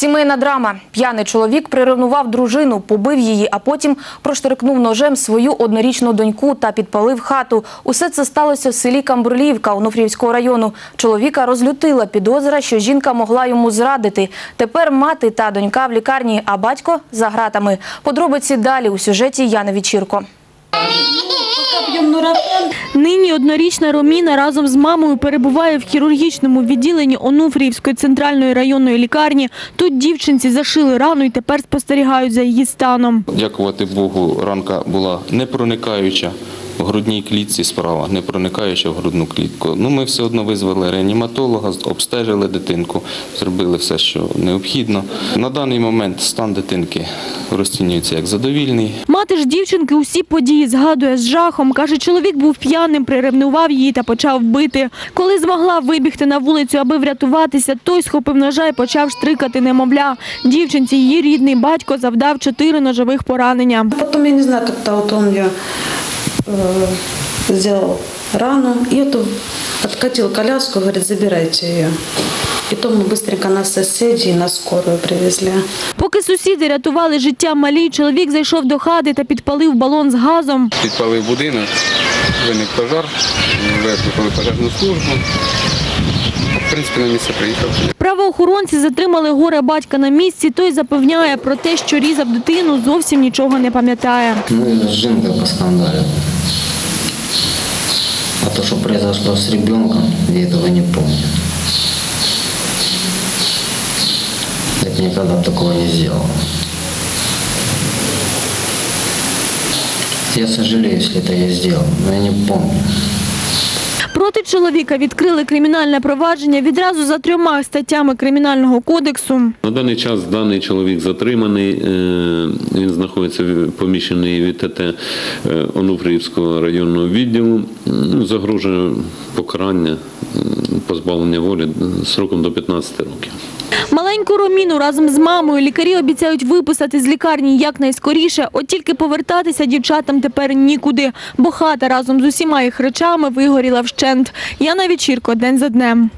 Сімейна драма. П'яний чоловік приревнував дружину, побив її, а потім проштрикнув ножем свою однорічну доньку та підпалив хату. Усе це сталося в селі Камбрлівка Онуфрівського району. Чоловіка розлютила підозра, що жінка могла йому зрадити. Тепер мати та донька в лікарні, а батько за гратами. Подробиці далі у сюжеті Яни Вічірко. Нині однорічна Роміна разом з мамою перебуває в хірургічному відділенні Онуфріївської центральної районної лікарні. Тут дівчинці зашили рану і тепер спостерігають за її станом. Дякувати Богу, ранка була не проникаюча в грудній клітці справа, не проникаюча в грудну клітку. Ну, ми все одно визвали реаніматолога, обстежили дитинку, зробили все, що необхідно. На даний момент стан дитинки розцінюється як задовільний. Мати ж дівчинки усі події згадує з жахом. Каже, чоловік був п'яним, приревнував її та почав бити. Коли змогла вибігти на вулицю, аби врятуватися, той схопив ножа і почав штрикати немовля. Дівчинці її рідний батько завдав чотири ножових поранення. Потом, я не знаю, как-то вот он ее э, сделал рану, и эту откатил коляску, говорит, забирайте ее. И то мы быстренько на соседей на скорую привезли. Поки сусіди рятували життя малій, чоловік зайшов до хати та підпалив балон з газом. Підпалив будинок, виник пожар, викликали пожежну службу. В принципі, на місце приїхав. Правоохоронці затримали горе батька на місці. Той запевняє про те, що різав дитину, зовсім нічого не пам'ятає. Мы с Жинкой поскандалили. А то, что произошло с ребенком, я этого не помню. Я никогда б такого не сделал. Я сожалею, если это я сделал, но я не помню. Проти чоловіка відкрили кримінальне провадження відразу за трьома статтями Кримінального кодексу. На даний час даний чоловік затриманий. е, Він знаходиться в- поміщений від ТТ е, Онуфріївського районного відділу. Ну, Загрожує покарання, позбавлення волі сроком до 15 років. Маленьку Роміну разом з мамою лікарі обіцяють виписати з лікарні якнайскоріше. От тільки повертатися дівчатам тепер нікуди, бо хата разом з усіма їх речами вигоріла вщент. Яна Вечірко, день за днем.